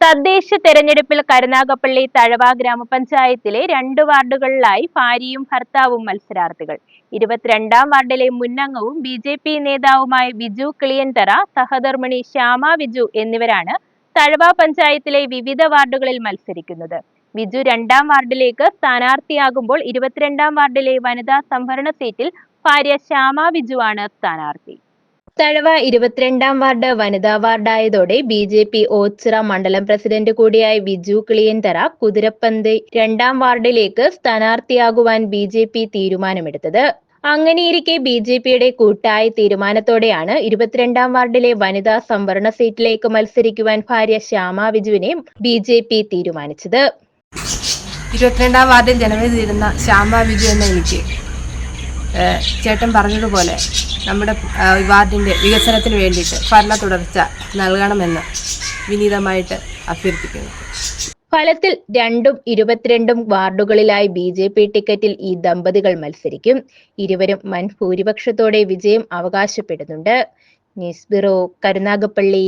തദ്ദേശ തെരഞ്ഞെടുപ്പിൽ കരുനാഗപ്പള്ളി തഴവ ഗ്രാമപഞ്ചായത്തിലെ രണ്ട് വാർഡുകളിലായി ഭാര്യയും ഭർത്താവും മത്സരാർത്ഥികൾ. ഇരുപത്തിരണ്ടാം വാർഡിലെ മുന്നംഗവും ബി ജെ പി നേതാവുമായ ബിജു കിളിയൻതറ സഹധർമ്മിണി ശ്യാമ ബിജു എന്നിവരാണ് തഴവ പഞ്ചായത്തിലെ വിവിധ വാർഡുകളിൽ മത്സരിക്കുന്നത്. ബിജു രണ്ടാം വാർഡിലേക്ക് സ്ഥാനാർത്ഥിയാകുമ്പോൾ ഇരുപത്തിരണ്ടാം വാർഡിലെ വനിതാ സംവരണ സീറ്റിൽ ഭാര്യ ശ്യാമ ബിജു ആണ് സ്ഥാനാർത്ഥി. തഴവ ഇരുപത്തിരണ്ടാം വാർഡ് വനിതാ വാർഡായതോടെ ബി ജെ പി ഓച്ചിറ മണ്ഡലം പ്രസിഡന്റ് കൂടിയായ വിജു കിളിയന്തറ കുതിരപ്പന്ത് രണ്ടാം വാർഡിലേക്ക് സ്ഥാനാർത്ഥിയാകുവാൻ ബി ജെ പി തീരുമാനമെടുത്തത്. അങ്ങനെയിരിക്കെ ബി ജെ പിയുടെ കൂട്ടായ തീരുമാനത്തോടെയാണ് ഇരുപത്തിരണ്ടാം വാർഡിലെ വനിതാ സംവരണ സീറ്റിലേക്ക് മത്സരിക്കുവാൻ ഭാര്യ ശ്യാമ വിജുവിനെ ബി ജെ പി തീരുമാനിച്ചത്. ഇരുപത്തിരണ്ടാം വാർഡിൽ ജനവിധി തീരുന്ന ശ്യാമ വിജു എന്ന എനിക്ക് ചേട്ടൻ പറഞ്ഞതുപോലെ നമ്മുടെ വാർഡിന്റെ വികസനത്തിന് വേണ്ടിയിട്ട് ഭരണ തുടർച്ച നൽകണമെന്ന് വിനീതമായിട്ട് അഭ്യർത്ഥിക്കുന്നു. ഫലത്തിൽ രണ്ടും ഇരുപത്തിരണ്ടും വാർഡുകളിലായി ബി ജെ പി ടിക്കറ്റിൽ ഈ ദമ്പതികൾ മത്സരിക്കും. ഇരുവരും വൻ ഭൂരിപക്ഷത്തോടെ വിജയം അവകാശപ്പെടുന്നുണ്ട്. News bureau Karunagappally.